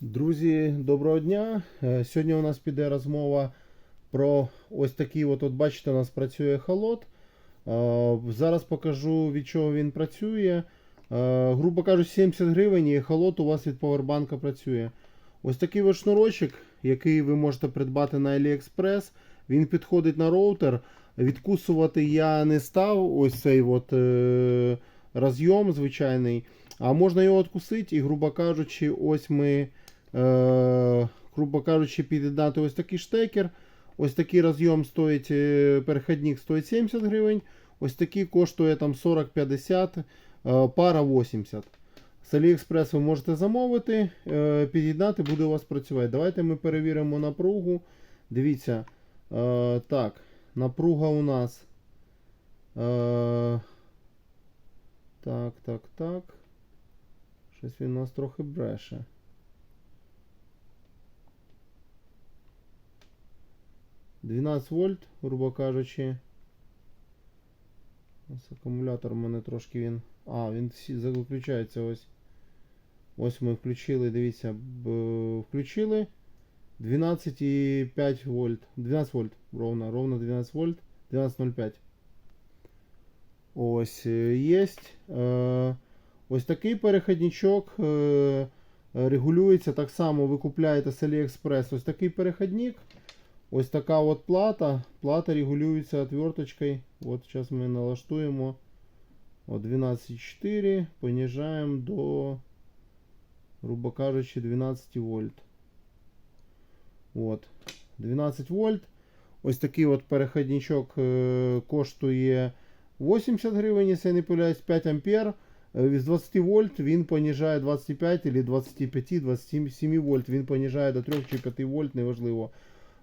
Друзі, доброго дня. Е, Сьогодні у нас піде розмова про ось такий от, от бачите, у нас працює холод. Е, Зараз покажу від чого він працює. Е, Грубо кажучи, 70 гривень і холод у вас від повербанка працює. Ось такий от шнурочок, який ви можете придбати на AliExpress. Він підходить на роутер. Відкусувати я не став ось цей от, розйом звичайний. А можна його відкусити і, грубо кажучи, ось ми, грубо кажучи, під'єднати ось такий штекер. Ось такий розйом стоїть, е, перехідник стоїть 70 гривень. Ось такий коштує там 40-50, е, пара 80. З AliExpress ви можете замовити, е, під'єднати, буде у вас працювати. Давайте ми перевіримо напругу. Дивіться. Е, так, напруга у нас. Е, так, так, так. Щось він у нас трохи бреше. Дванадцять вольт, грубо кажучи. Ось акумулятор у мене трошки він. А, він виключається ось. Ось ми включили, дивіться, включили. 12,5 вольт. 12 вольт ровно, ровно 12 вольт. 12,05. Ось е, є. Е, ось такий переходничок е, регулюється так само. Ви купляєте з AliExpress ось такий переходник. Ось така от плата. Плата регулюється отверточкою. От зараз ми налаштуємо. От 12,4. Понижаємо до, грубо кажучи, 12 вольт. От. 12 вольт. Ось такий от переходничок е, коштує 80 гривень, якщо я не помиляюсь, 5 ампер. Е, З 20 вольт він понижає 25 или 25, 27 вольт. Він понижає до 3 чи 5 вольт, неважливо.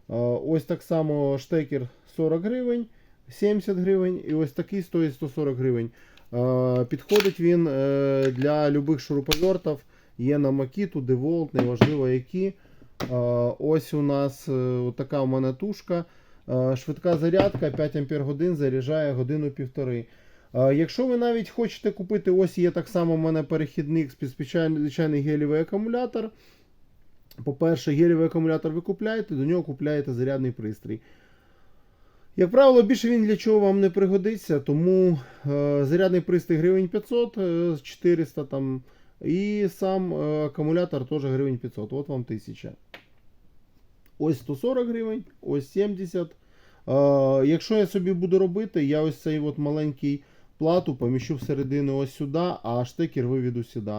Е, Ось так само штекер 40 гривень, 70 гривень. І ось такий стоїть 140 гривень. Е, Підходить він е, для любих шуруповертів. Є на Makito, DeWalt, неважливо які. Ось у нас така у мене тушка. Швидка зарядка 5 Ампер годин заряджає годину півтори. Е, Якщо ви навіть хочете купити, ось є так само у мене перехідник під спеціальний звичайний гелівий акумулятор. По-перше, гелівий акумулятор ви купляєте, до нього купляєте зарядний пристрій. Як правило, більше він для чого вам не пригодиться, тому е, зарядний пристрій гривень 500, е, 400 там. І сам е, акумулятор теж гривень 500. От вам 1000. Ось 140 гривень, ось 70. Е, якщо я собі буду робити, я ось цей от маленький плату поміщу всередину ось сюди, а штекер виведу сюди.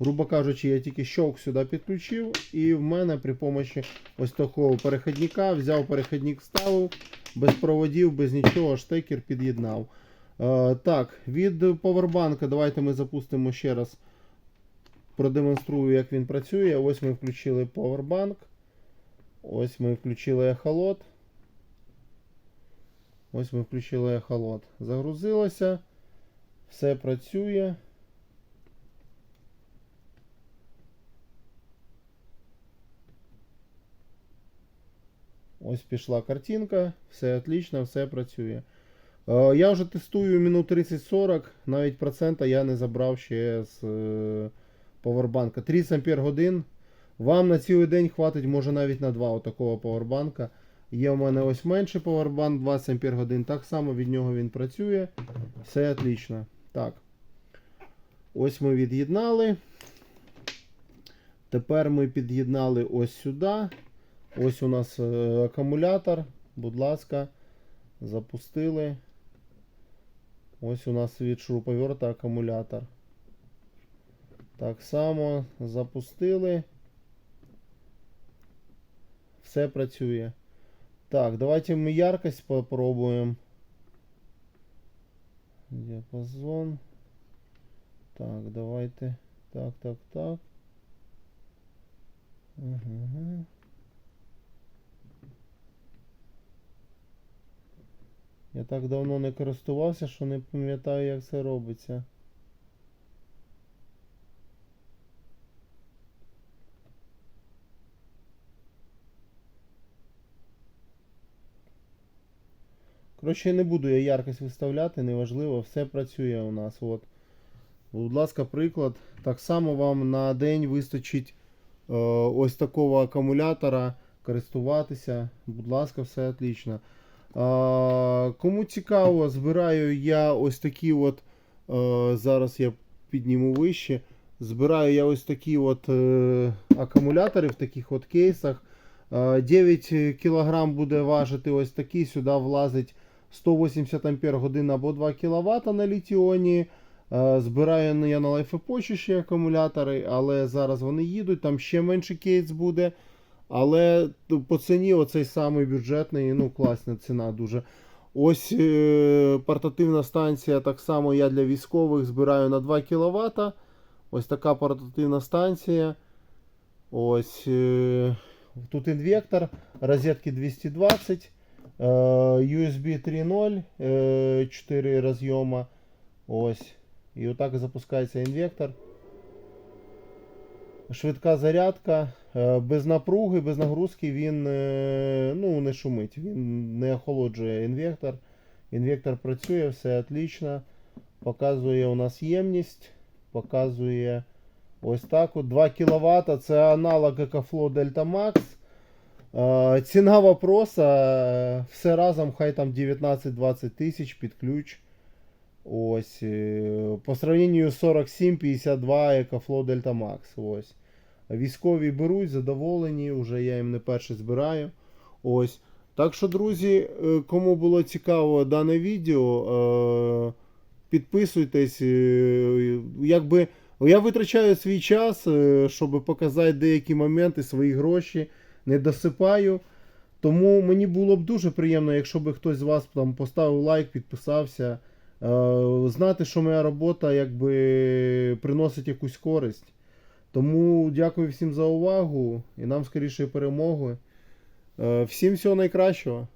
Грубо кажучи, я тільки щовк сюди підключив, і в мене при помощі ось такого переходника взяв переходник, вставив, без проводів, без нічого, штекер під'єднав. Е, так, від повербанка давайте ми запустимо ще раз. Продемонструю, як він працює. Ось ми включили Powerbank. Ось ми включили ехолот. Ось ми включили ехолот. Загрузилося. Все працює. Ось пішла картинка. Все отлично, все працює. Е, Я вже тестую минут 30-40, навіть процента я не забрав ще з е, повербанка. 30 ампер годин. Вам на цілий день хватить, може навіть на два отакого повербанка. Є у мене ось менший повербанк, 20 ампер годин. Так само від нього він працює. Все отлично. Так. Ось ми від'єднали. Тепер ми під'єднали ось сюди. Ось у нас е, акумулятор. Будь ласка, запустили. Ось у нас від шуруповерта акумулятор. Так само запустили. Все працює. Так, давайте ми яркость попробуємо. Діапазон. Так, давайте. Так, так, так. Угу. Я так давно не користувався, що не пам'ятаю, як це робиться. Коротше, не буду я яркость виставляти, неважливо, все працює у нас. От. Будь ласка, приклад. Так само вам на день вистачить е, ось такого акумулятора користуватися. Будь ласка, все отлично. А, кому цікаво, збираю я ось такі от. е, зараз я підніму вище. Збираю я ось такі от е, акумулятори в таких от кейсах. Е, 9 кг буде важити ось такий. Сюди влазить 180 Ампер годин або 2 кВт на літіоні. Е, Збираю я на лайфепочі ще акумулятори, але зараз вони їдуть, там ще менший кейс буде. Але по ціні оцей самий бюджетний, ну класна ціна дуже. Ось е, портативна станція, так само я для військових збираю на 2 кВт. Ось така портативна станція. Ось е, тут інвектор, розетки 220, е, USB 3.0, е, 4 розйома. Ось. І отак запускається інвектор. Швидка зарядка, е, без напруги, без нагрузки він е, ну, не шумить, він не охолоджує інвектор. Інвектор працює, все отлично. Показує у нас ємність. Показує ось так. от 2 кВт. Це аналог EcoFlow Delta Max. Ціна вопроса. Все разом хай там 19-20 тисяч під ключ. Ось. е, По сравненню 47-52 EcoFlow Delta Max. Ось. Військові беруть, задоволені, вже я їм не перший збираю. Ось. Так що, друзі, е, кому було цікаво дане відео, е, підписуйтесь. Якби я витрачаю свій час, щоб показати деякі моменти, свої гроші, не досипаю. Тому мені було б дуже приємно, якщо б хтось з вас там поставив лайк, підписався. Е, Знати, що моя робота якби приносить якусь користь. Тому дякую всім за увагу і нам скоріше перемоги. Е, Всім всього найкращого.